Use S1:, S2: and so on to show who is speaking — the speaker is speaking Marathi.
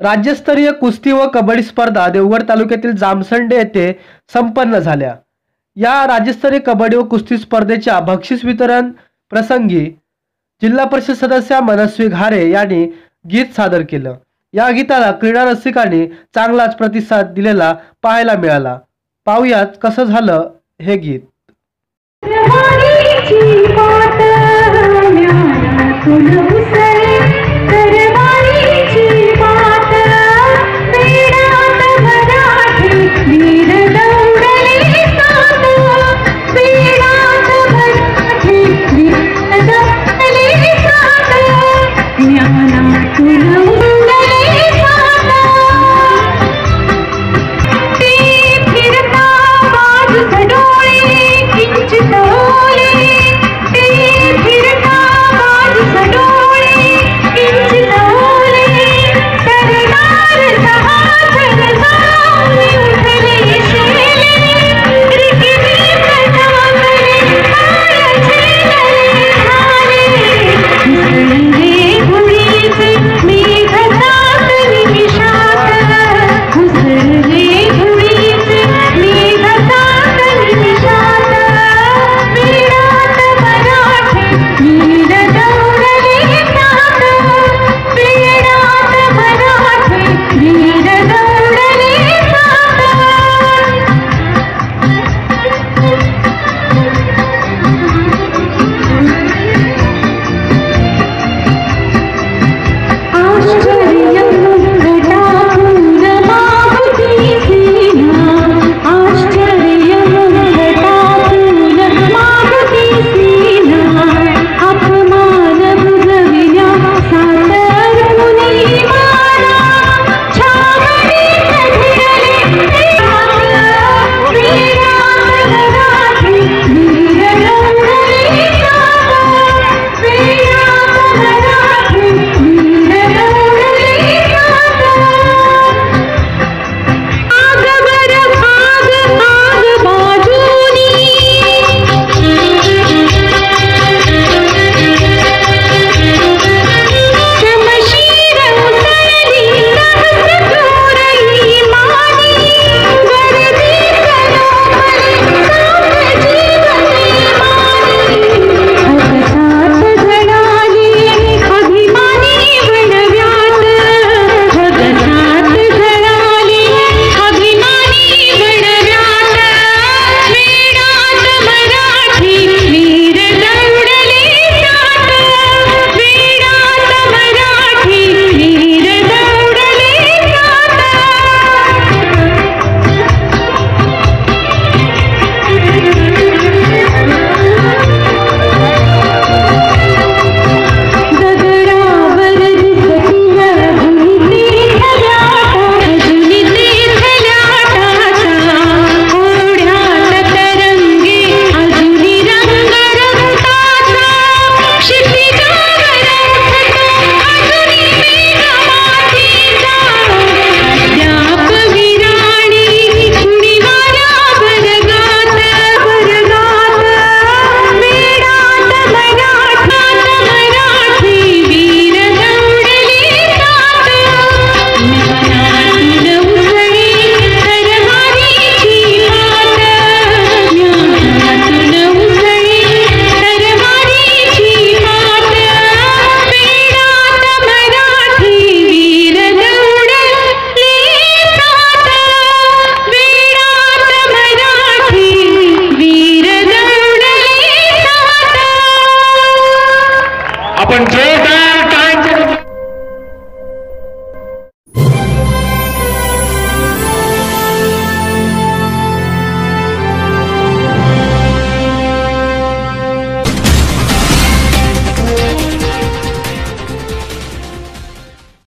S1: राज्यस्तरीय कुस्ती व कबड्डी स्पर्धा देवगड तालुक्यातील जामसंडे येथे संपन्न झाल्या. या राज्यस्तरीय कबड्डी व कुस्ती स्पर्धेच्या बक्षीस वितरण प्रसंगी जिल्हा परिषद सदस्या मनस्वी घारे यांनी गीत सादर केलं. या गीताला क्रीडा रसिकांनी चांगलाच प्रतिसाद दिलेला पाहायला मिळाला. पाहुयात कसं झालं हे गीत.
S2: ஒன்று